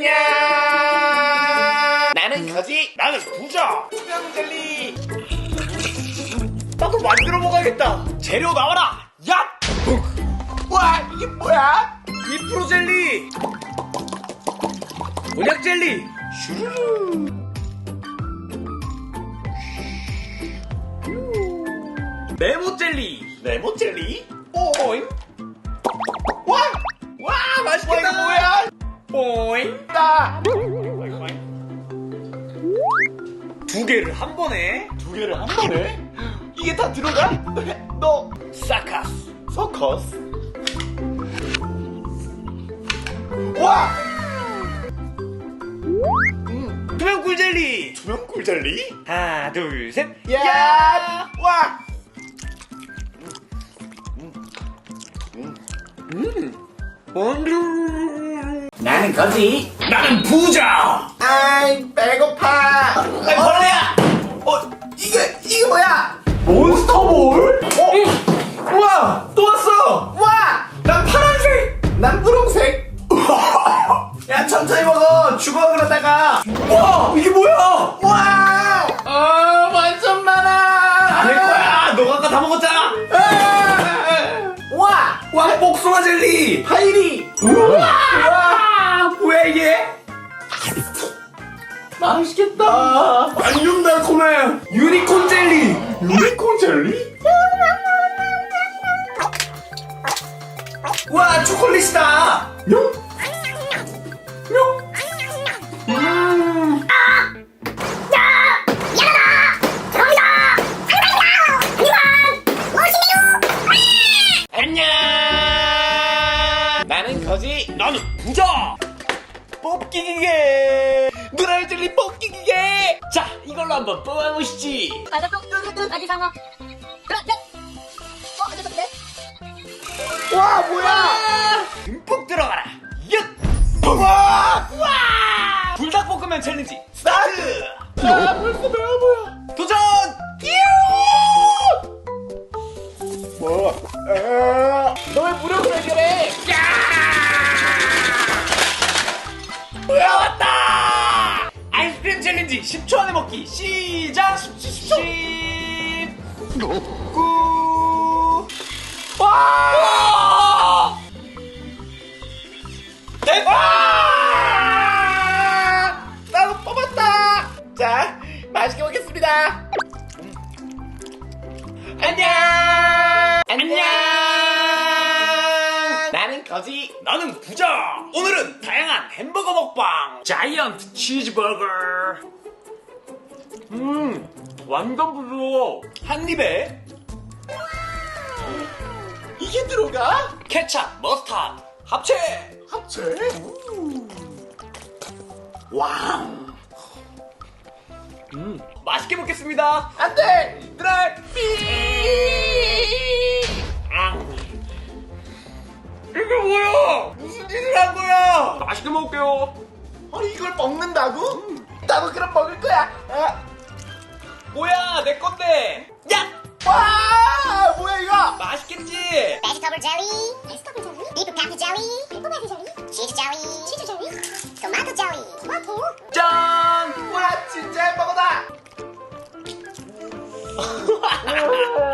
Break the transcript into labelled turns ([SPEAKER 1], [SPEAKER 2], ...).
[SPEAKER 1] 안녕. 나는 거지. 나는 부자. 투명 젤리. 나도 만들어 먹어야겠다. 재료 나와라. 야. 와 이게 뭐야? 이프로 젤리. 곤약 젤리. 슈르르. 네모 젤리. 네모 젤리. 오잉. 와! 와, 맛있겠다. 이거 뭐야? 따. 두 개를 한 번에. 두 개를 한 번에? 이게 다 들어가? 너 사카스. 서커스. 와! 음, 투명 꿀젤리. 투명 꿀젤리? 하나, 둘, 셋. 야! 와! 음. 나는 거지. 나는 부자.
[SPEAKER 2] 아이 배고파
[SPEAKER 1] 아이 벌레야.
[SPEAKER 2] 어 이게 이게 뭐야
[SPEAKER 1] 몬스터볼? 어? 우와 또 왔어.
[SPEAKER 2] 와
[SPEAKER 1] 난 파란색.
[SPEAKER 2] 난 분홍색 야 천천히 먹어 죽어 그러다가
[SPEAKER 1] 와 이게 뭐야?
[SPEAKER 2] 와
[SPEAKER 1] 아 완전 많아. 안할 거야. 너가 아까 다 먹었잖아.
[SPEAKER 2] 와
[SPEAKER 1] 와 복숭아 젤리.
[SPEAKER 2] 파이리 맛있겠다
[SPEAKER 1] 완전 달콤해. 유니콘 젤리.
[SPEAKER 2] 유니콘 젤리
[SPEAKER 1] 와 초콜릿이다.
[SPEAKER 2] 용
[SPEAKER 1] 안녕. 나는 거지. 나는 부자. 뽑기 기계. 누나의 젤리 뽑기 기계. 자, 이걸로 한번 뽑아보시지.
[SPEAKER 3] 상어? 그래. 어, 어디
[SPEAKER 2] 네와 뭐야
[SPEAKER 1] 듬뿍 들어가라. 얏. 와. 와. 불닭볶음면 챌린지 스타트.
[SPEAKER 2] 아 벌써 매워 보여
[SPEAKER 1] 도전.
[SPEAKER 2] 뭐 너왜 무력을 해결해
[SPEAKER 1] 챌린지 10초 안에 먹기 시작. 10, 9. 와! 네. 와!
[SPEAKER 2] 나도 뽑았다 자 맛있게 먹겠습니다
[SPEAKER 1] 안녕! 안녕! 나는 거지, 너는 부자! 오늘은 다양한 햄버거 먹방! 자이언트 치즈버거! 음, 완전 부드러워! 한 입에
[SPEAKER 2] 이게 들어가
[SPEAKER 1] 케찹, 머스타드, 합체!
[SPEAKER 2] 합체
[SPEAKER 1] 와우! 음, 맛있게 먹겠습니다!
[SPEAKER 2] 안돼
[SPEAKER 1] 드라이 아. 먹을게요.
[SPEAKER 2] 아니 이걸 먹는다고? 나도 그럼 먹을 거야. 아,
[SPEAKER 1] 뭐야, 내 건데. 야,
[SPEAKER 2] 와! 뭐야 이거?
[SPEAKER 1] 맛있겠지?
[SPEAKER 3] 베지터블 젤리, 베지터블 젤리, 비프 카티 젤리, 비프 카티 젤리, 치즈 젤리, 치즈 젤리, 토마토 젤리, 토마토.
[SPEAKER 1] 짠!
[SPEAKER 2] 와 진짜 햄버거다